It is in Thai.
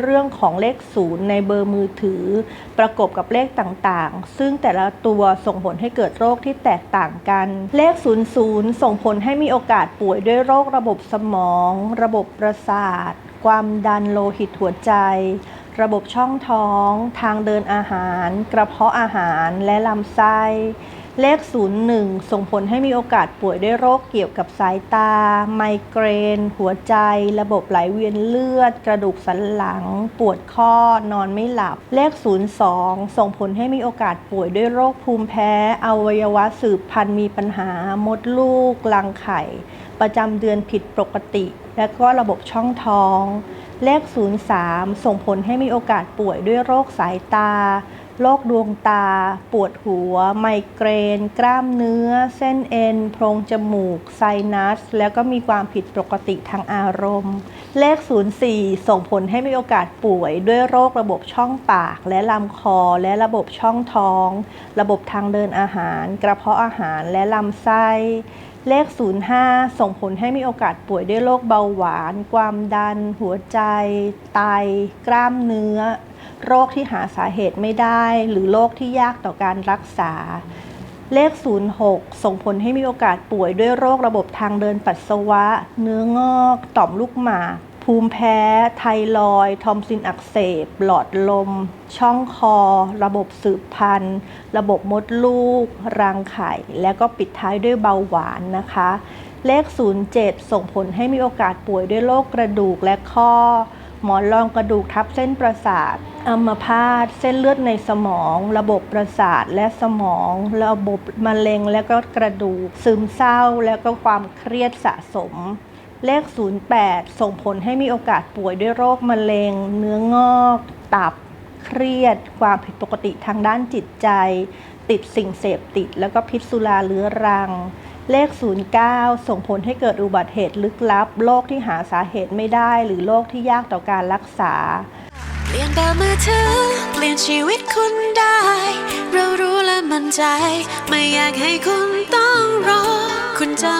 เรื่องของเลขศูนย์ในเบอร์มือถือ ประกบกับเลขต่างๆ ซึ่งแต่ละตัวส่งผลให้เกิดโรคที่แตกต่างกัน เลข 00 ส่งผลให้มีโอกาสป่วยด้วยโรคระบบสมอง ระบบประสาท ความดันโลหิตหัวใจ ระบบช่องท้อง ทางเดินอาหาร กระเพาะอาหารและลำไส้ เลข 01 ส่งผลให้มีโอกาสป่วยด้วยโรคเกี่ยวกับสายตา ไมเกรน หัวใจ ระบบไหลเวียนเลือด กระดูกสันหลัง ปวดข้อ นอนไม่หลับ เลข 02 ส่งผลให้มีโอกาสป่วยด้วยโรคภูมิแพ้ อวัยวะสืบพันธุ์มีปัญหา มดลูก รังไข่ ประจำเดือนผิดปกติ และก็ระบบช่องท้อง เลข 03 ส่งผลให้มีโอกาสป่วยด้วยโรคสายตา โรคดวงตา ปวดหัว ไมเกรน กล้ามเนื้อ เส้นเอ็น โพรงจมูก ไซนัส แล้วก็มีความผิดปกติทางอารมณ์ เลข 04 ส่งผลให้มีโอกาสป่วย ด้วยโรคระบบช่องปาก และลำคอ และระบบช่องท้อง ระบบทางเดินอาหาร กระเพาะอาหาร และลำไส้เลข 05 ส่งผลให้มีโอกาสป่วยด้วยโรคเบาหวาน ความดัน หัวใจ ไต กล้ามเนื้อ โรคที่หาสาเหตุไม่ได้ หรือโรคที่ยากต่อการรักษา เลข 06 ส่งผลให้มีโอกาสป่วยด้วยโรคระบบทางเดินปัสสาวะ เนื้องอก ต่อมลูกหมากภูมิแพ้ ไทรอยทอมซินอักเสบ หลอดลม ช่องคอ ระบบสืบพันธุ์ ระบบมดลูก รังไข่ และก็ปิดท้ายด้วยเบาหวานนะคะ เลข 07 ส่งผลให้มีโอกาสป่วยด้วยโรคกระดูกและข้อ หมอนรองกระดูกทับเส้นประสาทอัมพาตเส้นเลือดในสมอง ระบบประสาทและสมอง ระบบมะเร็งและก็กระดูก ซึมเศร้าแล้วก็ความเครียดสะสม เลข 08 ส่งผลให้มีโอกาสป่วยด้วยโรคมะเร็ง เนื้องอก ตับ เครียด ความผิดปกติทางด้านจิตใจ ติดสิ่งเสพติด แล้วก็พิษสุราเรื้อรัง เลข 09 ส่งผลให้เกิดอุบัติเหตุลึกลับ โรคที่หาสาเหตุไม่ได้ หรือโรคที่ยากต่อการรักษา เปลี่ยนเบอร์มือถือเปลี่ยนชีวิตคุณได้ เรารู้และมั่นใจ ไม่อยากให้คุณต้องรอ คุณจะ